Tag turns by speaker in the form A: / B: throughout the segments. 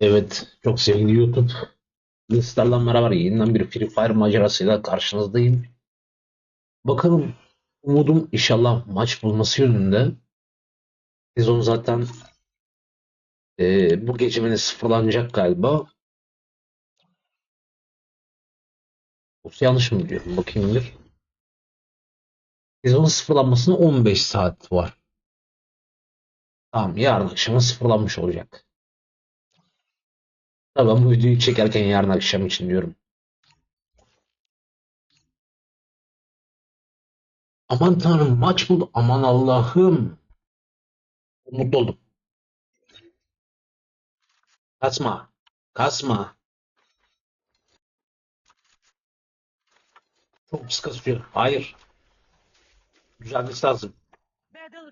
A: Evet, çok sevgili YouTube. Listelerle merhaba. Yeniden bir Free Fire macerasıyla karşınızdayım. Bakalım umudum inşallah maç bulması yönünde. Sezon zaten e, bu gece beni sıfırlanacak galiba. Yoksa yanlış mı biliyorum? Bakayım bir. Sezonun sıfırlanmasına 15 saat var. Tamam, yarın akşama sıfırlanmış olacak. Ben bu videoyu çekerken yarın akşam için diyorum. Aman tanrım maç buldu. Aman Allah'ım. Mutlu oldum. Kasma. Kasma. Çok pis kasıyor. Hayır. Düzelmesi lazım.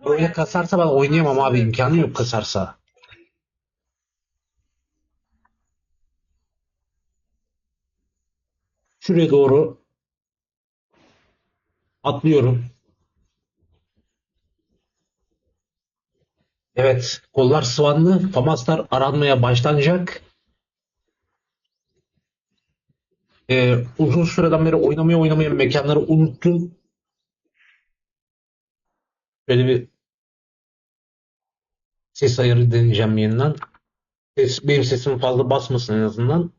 A: Böyle kasarsa ben oynayamam abi. imkanı yok kasarsa. Şuraya doğru atlıyorum. Evet. Kollar sıvanlı. Famaslar aranmaya başlanacak. Ee, uzun süreden beri oynamaya oynamaya mekanları unuttum. Böyle bir ses ayarı deneyeceğim yeniden. Ses, benim sesim fazla basmasın en azından.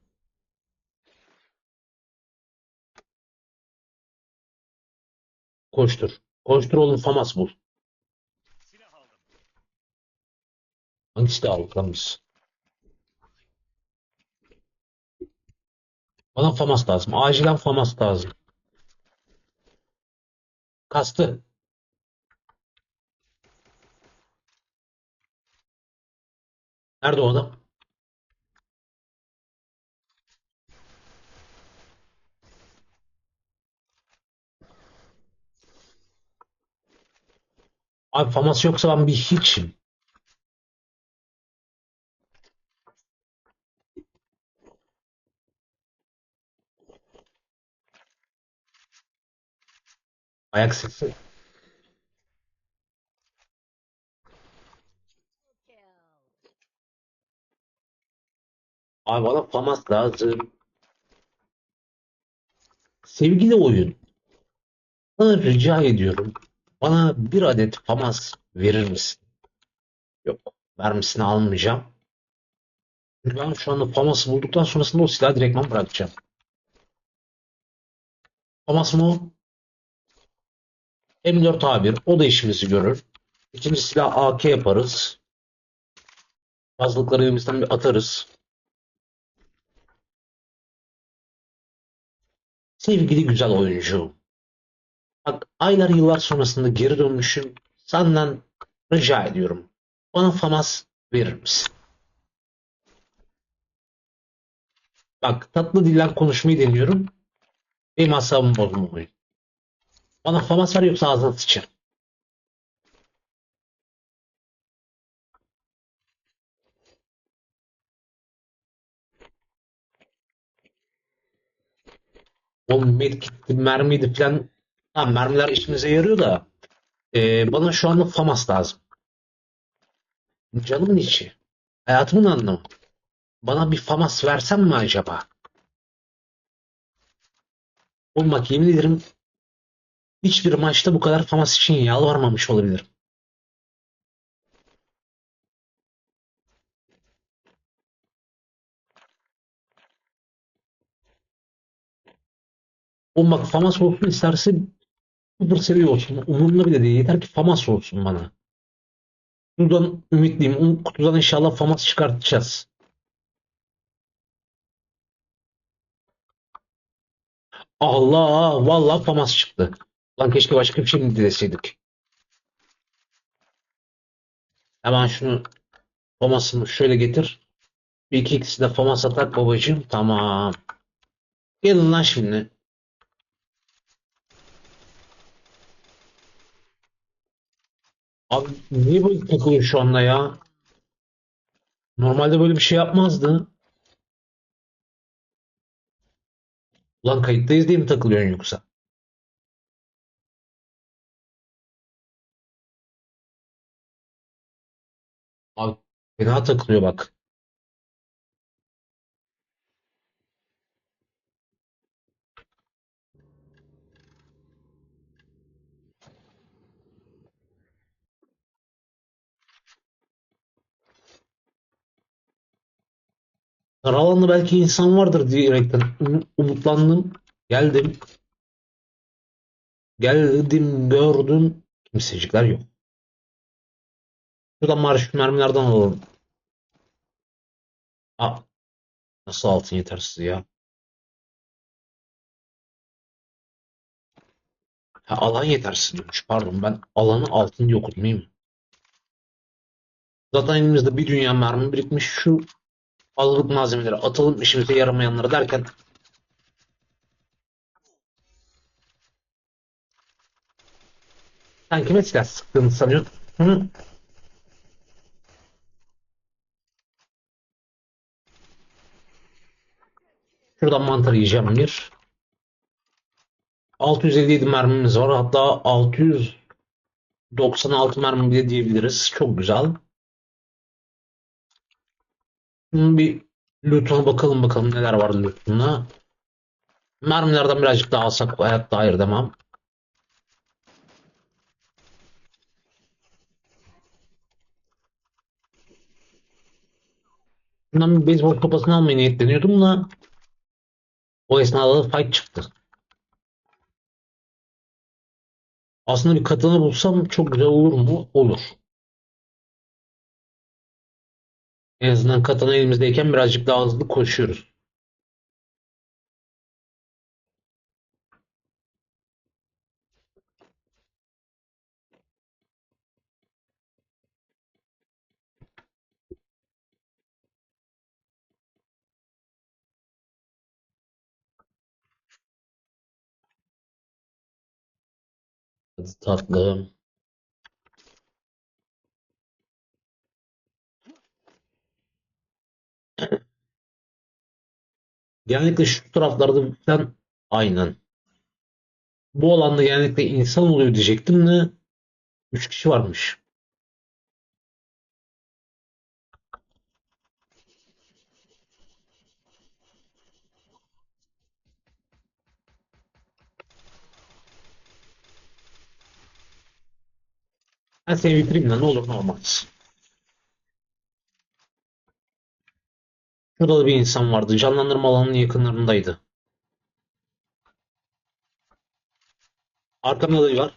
A: Koştur. Koştur oğlum Famas bul. Hangisi de biz? Bana Famas lazım. Acilen Famas lazım. Kastı. Nerede o adam? Abi Famas yoksa ben bir hiçim. Ayak sesi. Abi bana Famas lazım. Sevgili oyun. Sana rica ediyorum. Bana bir adet Famas verir misin? Yok. Vermesini almayacağım. Çünkü ben şu anda Famas'ı bulduktan sonrasında o silahı direktman bırakacağım. Famas mı o? M4A1 o da işimizi görür. İkinci silah AK yaparız. Fazlalıkları elimizden bir atarız. Sevgili güzel oyuncu. Bak aylar yıllar sonrasında geri dönmüşüm. Senden rica ediyorum. Bana FAMAS verir misin? Bak tatlı dilden konuşmayı deniyorum. Benim asabımı bozma oyun. Bana FAMAS ver yoksa ağzına sıçarım. Oğlum medkit'ti, mermiydi falan. Tamam mermiler işimize yarıyor da. e, bana şu anda FAMAS lazım. Canımın içi. Hayatımın anlamı. Bana bir FAMAS versen mi acaba? Oğlum bak yemin ederim hiçbir maçta bu kadar FAMAS için yalvarmamış olabilirim. Oğlum bak FAMAS olsun isterse sıfır seviye olsun. Umurumda bile değil. Yeter ki FAMAS olsun bana. Kutudan ümitliyim. Kutudan inşallah FAMAS çıkartacağız. Allah! Vallahi FAMAS çıktı. Lan keşke başka bir şey mi dileseydik. Hemen şunu FAMAS'ını şöyle getir. Bir iki ikisi de FAMAS atak babacığım. Tamam. Gelin lan şimdi. Abi niye böyle takılıyor şu anda ya? Normalde böyle bir şey yapmazdı. Ulan kayıttayız diye mi takılıyorsun yoksa? Abi fena takılıyor bak. Karavanlı belki insan vardır diyerekten um- umutlandım. Geldim. Geldim gördüm. Kimsecikler yok. Şuradan marş mermilerden alalım. Aa, nasıl altın yetersiz ya? Ha, alan yetersiz diyormuş. Pardon ben alanı altın diye mi? Zaten elimizde bir dünya mermi birikmiş. Şu alıp malzemeleri atalım işimize yaramayanları derken sen kime silah sıktığını sanıyorsun? Hı? Şuradan mantar yiyeceğim bir. 657 mermimiz var. Hatta 696 mermi bile diyebiliriz. Çok güzel. Şimdi bir loot'una bakalım bakalım neler var loot'unda. Mermilerden birazcık daha alsak hayatta hayır demem. Bundan bir beyzbol sopasını almaya niyetleniyordum da o esnada da fight çıktı. Aslında bir katana bulsam çok güzel olur mu? Olur. En azından katana elimizdeyken birazcık daha hızlı koşuyoruz. Hadi Genellikle şu taraflarda falan aynen. Bu alanda genellikle insan oluyor diyecektim de 3 kişi varmış. Ben seni bitireyim de ne olur ne olmaz. Şurada da bir insan vardı. Canlandırma alanının yakınlarındaydı. Arkamda da var.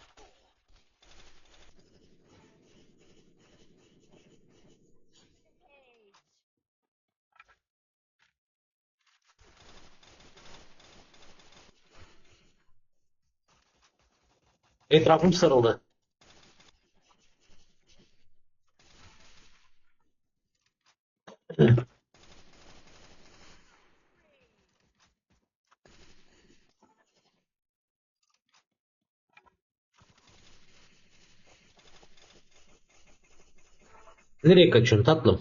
A: Etrafım sarıldı. Nereye kaçıyorsun tatlım?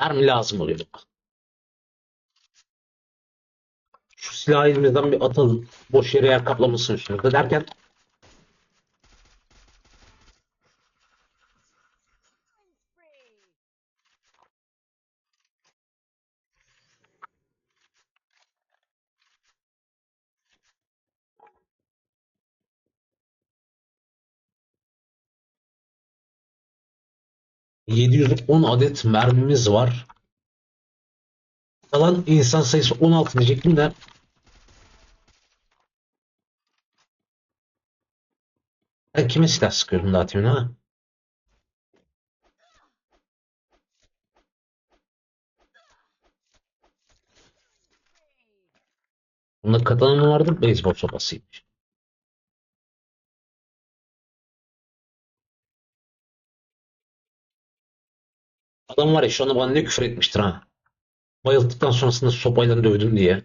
A: Mermi lazım oluyor. Şu silahı elimizden bir atalım. Boş yere yer kaplamasın üstümüzde derken ...710 adet mermimiz var. Kalan insan sayısı 16 diyecektim de... Ben kime silah sıkıyordum daha temin ha? Bunda katana mı vardı? Beyzbol sopasıymış. Adam var ya şu anda bana ne küfür etmiştir ha. Bayılttıktan sonrasında sopayla dövdüm diye.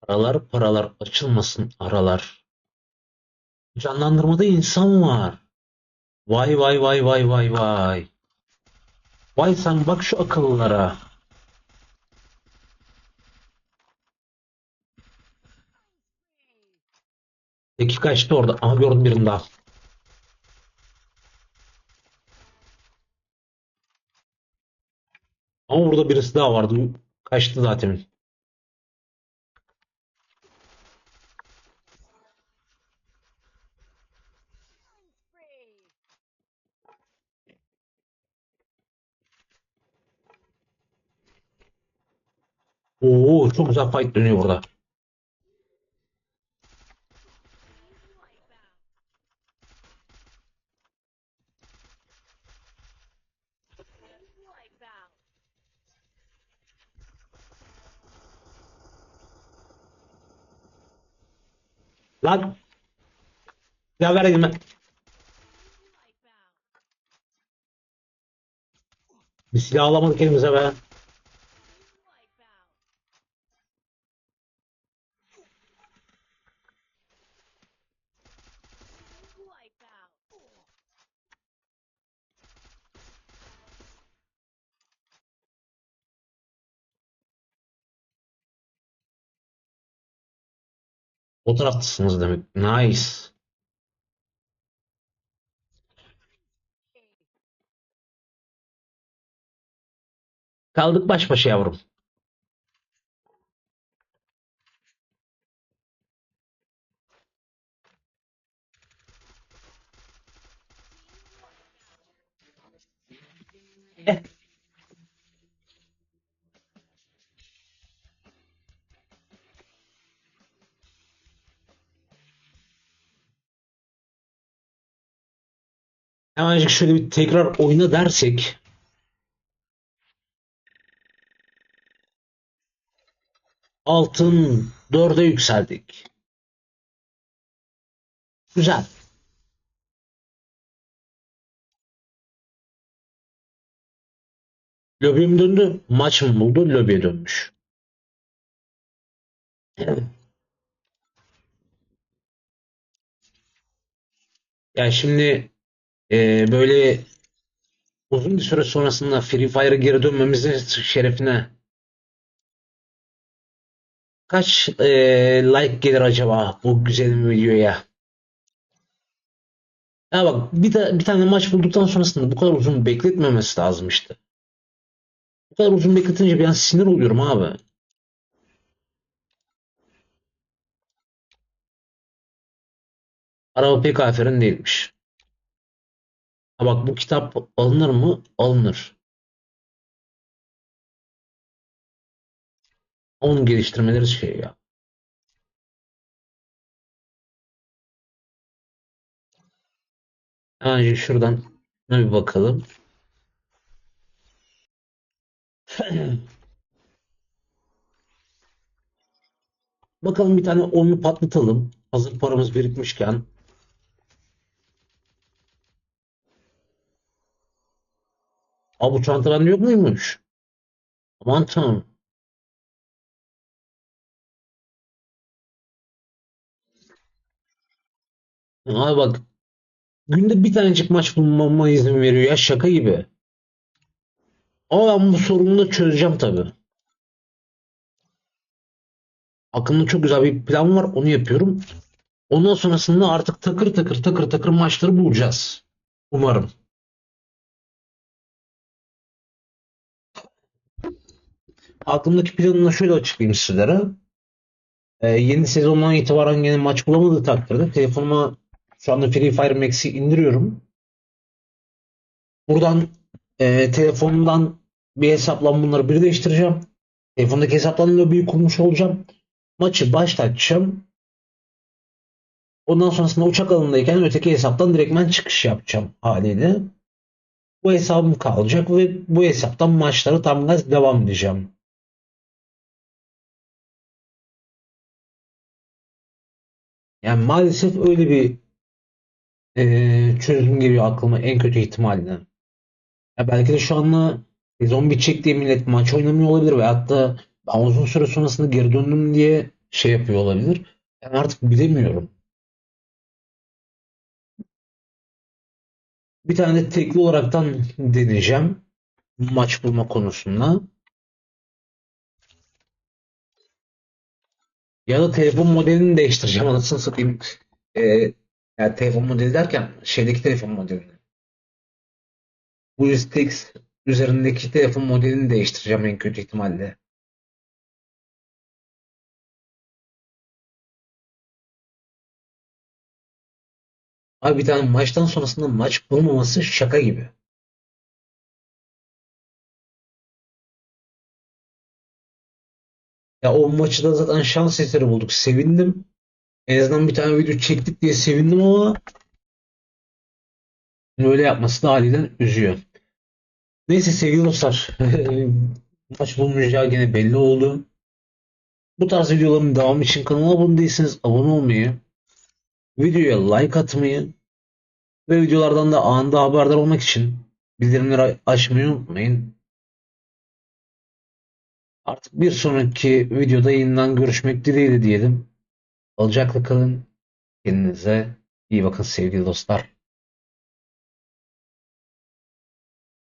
A: Paralar paralar açılmasın aralar. Canlandırmada insan var. Vay vay vay vay vay vay. Vay sen bak şu akıllılara. Teki kaçtı orada. Aha gördüm birini daha. Ama burada birisi daha vardı. Kaçtı zaten. Oo çok güzel fight dönüyor burada. Lan. Ya ver elime. Bir silah alamadık elimize be. O taraftasınız demek. Nice. Kaldık baş başa yavrum. Eh. Hemencik şöyle bir tekrar oyna dersek. Altın dörde yükseldik. Güzel. Lobiye mi döndü? Maç mı buldu? Lobiye dönmüş. Yani şimdi e, böyle uzun bir süre sonrasında Free Fire'a geri dönmemizin şerefine kaç e, like gelir acaba bu güzel videoya? Ya bak bir, ta- bir tane maç bulduktan sonrasında bu kadar uzun bekletmemesi lazım işte. Bu kadar uzun bekletince an sinir oluyorum abi. Araba pek aferin değilmiş. Ha bak bu kitap alınır mı? Alınır. Onun geliştirmeleri şey ya. Önce şuradan bir bakalım. Bakalım bir tane onlu patlatalım. Hazır paramız birikmişken. Aa bu çanta bende yok muymuş? Aman tanrım. Abi bak günde bir tanecik maç bulmama izin veriyor ya şaka gibi. Ama ben bu sorunu da çözeceğim tabii. Aklımda çok güzel bir plan var onu yapıyorum. Ondan sonrasında artık takır takır takır takır maçları bulacağız. Umarım. Aklımdaki planını şöyle açıklayayım sizlere. Ee, yeni sezondan itibaren yine maç bulamadığı takdirde telefonuma şu anda Free Fire Max'i indiriyorum. Buradan e, telefonumdan bir hesapla bunları birleştireceğim. Telefondaki hesaptan lobiyi kurmuş olacağım. Maçı başlatacağım. Ondan sonrasında uçak alanındayken öteki hesaptan direktmen çıkış yapacağım haliyle. Bu hesabım kalacak ve bu hesaptan maçlara tam gaz devam edeceğim. Yani maalesef öyle bir e, çözüm geliyor aklıma en kötü ihtimalle. Ya belki de şu anda sezon bitecek diye millet maç oynamıyor olabilir ve hatta ben uzun süre sonrasında geri döndüm diye şey yapıyor olabilir. Ben artık bilemiyorum. Bir tane de tekli olaraktan deneyeceğim. maç bulma konusunda. Ya da telefon modelini değiştireceğim anasını satayım. Ee, yani telefon modeli derken şeydeki telefon modelini. Bu X üzerindeki telefon modelini değiştireceğim en kötü ihtimalle. Abi bir tane maçtan sonrasında maç bulmaması şaka gibi. Ya o maçı da zaten şans eseri bulduk. Sevindim. En azından bir tane video çektik diye sevindim ama böyle yapması da haliyle üzüyor. Neyse sevgili dostlar. Maç bulmayacağı gene belli oldu. Bu tarz videoların devamı için kanala abone değilseniz abone olmayı, videoya like atmayı ve videolardan da anında haberdar olmak için bildirimleri açmayı unutmayın. Artık bir sonraki videoda yeniden görüşmek dileğiyle diyelim. Alacakla kalın. Kendinize iyi bakın sevgili dostlar.